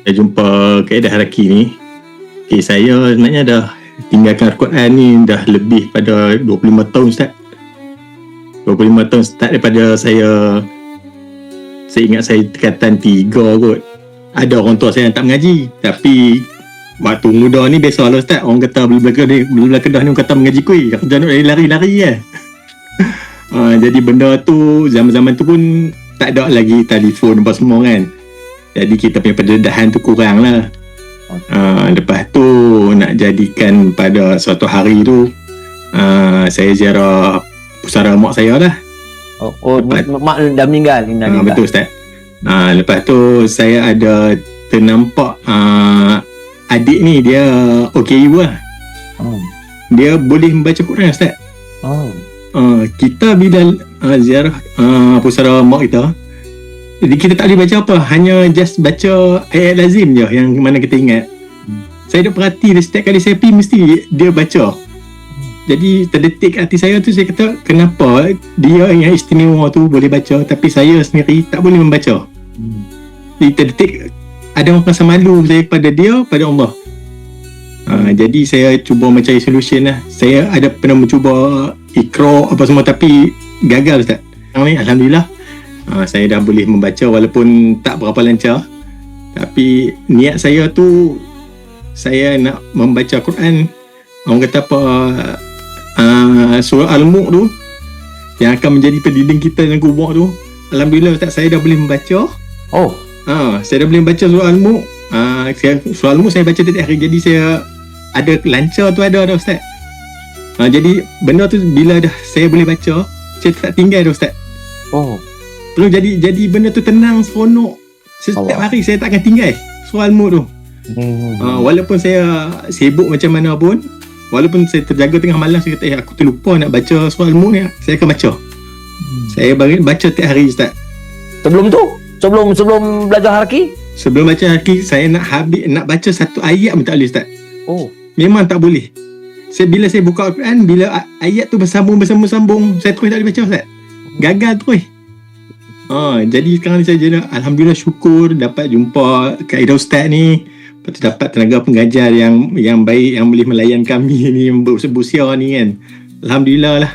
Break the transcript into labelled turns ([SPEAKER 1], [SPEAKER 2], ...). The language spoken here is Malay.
[SPEAKER 1] Saya jumpa Kaedah Haraki ni. Okay saya sebenarnya dah Tinggalkan Al-Quran ni Dah lebih pada 25 tahun Ustaz. 25 tahun start daripada saya Saya ingat saya tingkatan 3 kot. Ada orang tua saya yang tak mengaji Tapi Waktu muda ni biasa lah Ustaz. Orang kata beli belah kedah, ni orang kata mengaji kuih Kerja nak lari-lari je uh, Jadi benda tu Zaman-zaman tu pun Tak ada lagi telefon apa semua kan Jadi kita punya pendedahan tu kurang lah uh, Lepas tu Nak jadikan pada suatu hari tu uh, Saya ziarah Pusara mak saya lah
[SPEAKER 2] Oh, oh
[SPEAKER 1] Lepas-
[SPEAKER 2] mak dah meninggal. Dah
[SPEAKER 1] uh. Betul Ustaz uh, Lepas tu Saya ada Ternampak uh, Adik ni dia OKU lah
[SPEAKER 2] Oh.
[SPEAKER 1] Dia boleh membaca Quran Ustaz
[SPEAKER 2] Oh.
[SPEAKER 1] uh, Kita bila uh, ziarah uh, Pusara mak kita jadi kita tak boleh baca apa Hanya just baca ayat lazim je Yang mana kita ingat
[SPEAKER 2] Hmm.
[SPEAKER 1] Saya dah perhati Setiap kali saya pergi Mesti dia baca Jadi terdetik hati saya tu Saya kata Kenapa dia yang istimewa tu Boleh baca Tapi saya sendiri Tak boleh membaca
[SPEAKER 2] Hmm.
[SPEAKER 1] Jadi terdetik Ada rasa malu saya pada dia Pada Allah Ha, jadi saya cuba mencari solution lah. Saya ada pernah mencuba ikra apa semua tapi gagal Ustaz. Alhamdulillah ha, saya dah boleh membaca walaupun tak berapa lancar. Tapi niat saya tu saya nak membaca Quran orang kata apa uh, surah Al-Mulk tu yang akan menjadi pendinding kita dalam kubur tu Alhamdulillah Ustaz saya dah boleh membaca
[SPEAKER 2] Oh.
[SPEAKER 1] Ha, saya dah boleh baca surah Al-Mulk. Ha, saya, surah Al-Mulk saya baca setiap hari. Jadi saya ada lancar tu ada dah Ustaz. Ha, jadi benda tu bila dah saya boleh baca, saya tak tinggal dah Ustaz.
[SPEAKER 2] Oh.
[SPEAKER 1] Terus jadi jadi benda tu tenang, seronok. Setiap
[SPEAKER 2] Allah.
[SPEAKER 1] hari saya tak akan tinggal surah Al-Mulk tu.
[SPEAKER 2] Hmm.
[SPEAKER 1] Ha, walaupun saya sibuk macam mana pun, walaupun saya terjaga tengah malam, saya kata, eh aku terlupa nak baca surah Al-Mulk ni, saya akan baca. Saya bagi baca setiap hari Ustaz.
[SPEAKER 2] Sebelum tu, sebelum sebelum belajar harki?
[SPEAKER 1] Sebelum baca lagi, saya nak habis, nak baca satu ayat pun tak boleh Ustaz.
[SPEAKER 2] Oh.
[SPEAKER 1] Memang tak boleh. Saya bila saya buka Al-Quran, bila ayat tu bersambung bersambung sambung, saya terus tak boleh baca Ustaz. Gagal terus. Ha, jadi sekarang ni saya jadi alhamdulillah syukur dapat jumpa Kaidah Ustaz ni. Lepas tu dapat tenaga pengajar yang yang baik yang boleh melayan kami ni yang berusia ni kan. Alhamdulillah lah.